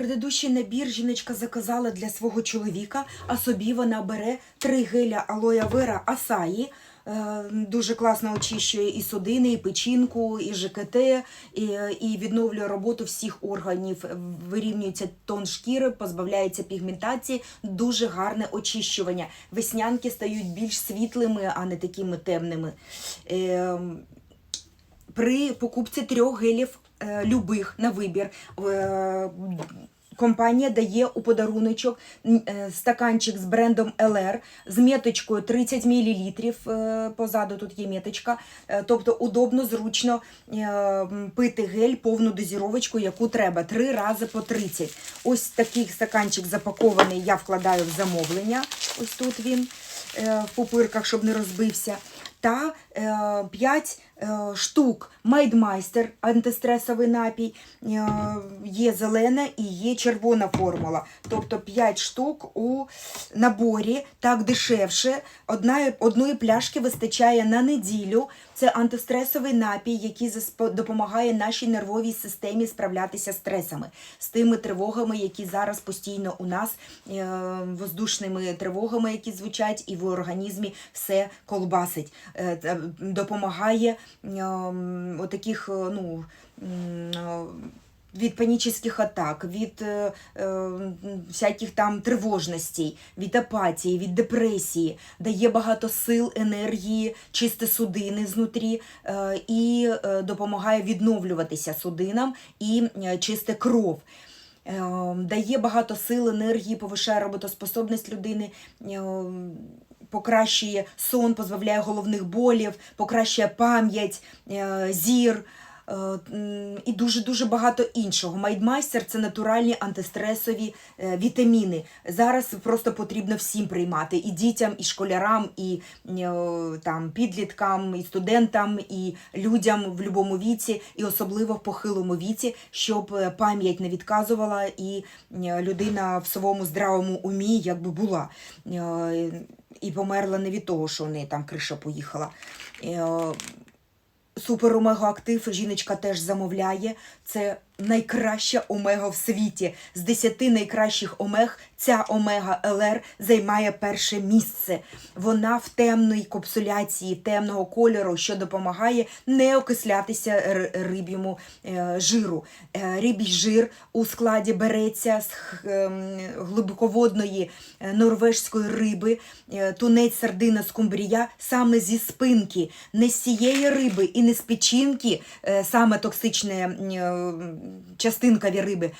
Предыдущий набір жіночка заказала для свого чоловіка, а собі вона бере три геля алоя вера Асаї. Е, Дуже класно очищує і судини, і печінку, і ЖКТ, і, і відновлює роботу всіх органів. Вирівнюється тон шкіри, позбавляється пігментації. Дуже гарне очищування. Веснянки стають більш світлими, а не такими темними. Е, при покупці трьох гелів любих на вибір. е, Компанія дає у подаруночок е, стаканчик з брендом LR з меточкою 30 мл. е, Позаду тут є меточка. Е, Тобто удобно, зручно е, пити гель повну дозіровочку, яку треба. Три рази по 30. Ось такий стаканчик запакований, я вкладаю в замовлення. Ось тут він е, в пупирках, щоб не розбився. Та е, 5 е, штук Майдмайстер антистресовий напій. Е, є зелена і є червона формула. Тобто 5 штук у наборі, так дешевше. Одна, одної пляшки вистачає на неділю. Це антистресовий напій, який допомагає нашій нервовій системі справлятися з стресами, з тими тривогами, які зараз постійно у нас, е, воздушними тривогами, які звучать, і в організмі все колбасить. Е, Допомагає ем, отаких, е, ну. е, від панічних атак, від е, е, всяких там тривожностей, від апатії, від депресії, дає багато сил, енергії, чисте судини знутрі е, і допомагає відновлюватися судинам і чисте кров. Дає багато сил, енергії, повишає роботоспособність людини. Покращує сон, позбавляє головних болів, покращує пам'ять, е, зір і дуже-дуже багато іншого. Майдмайстер це натуральні антистресові е, вітаміни. Зараз просто потрібно всім приймати і дітям, і школярам, і е, там підліткам, і студентам, і людям в будь-якому віці, і особливо в похилому віці, щоб е, пам'ять не відказувала, і е, людина в своєму здравому умі якби була. Е, І померла не від того, що у неї там криша поїхала. Е, Супер омега актив жіночка теж замовляє. Це найкраща омега в світі. З 10 найкращих омег ця омега ЛР займає перше місце. Вона в темної капсуляції темного кольору, що допомагає не окислятися р- риб'єму е, жиру. Е, Рибій жир у складі береться з ем, глибоководної е, норвежської риби, тунець, сардина, скумбрія саме зі спинки, не з цієї риби і не з печінки, саме токсичне м, частинкові риби,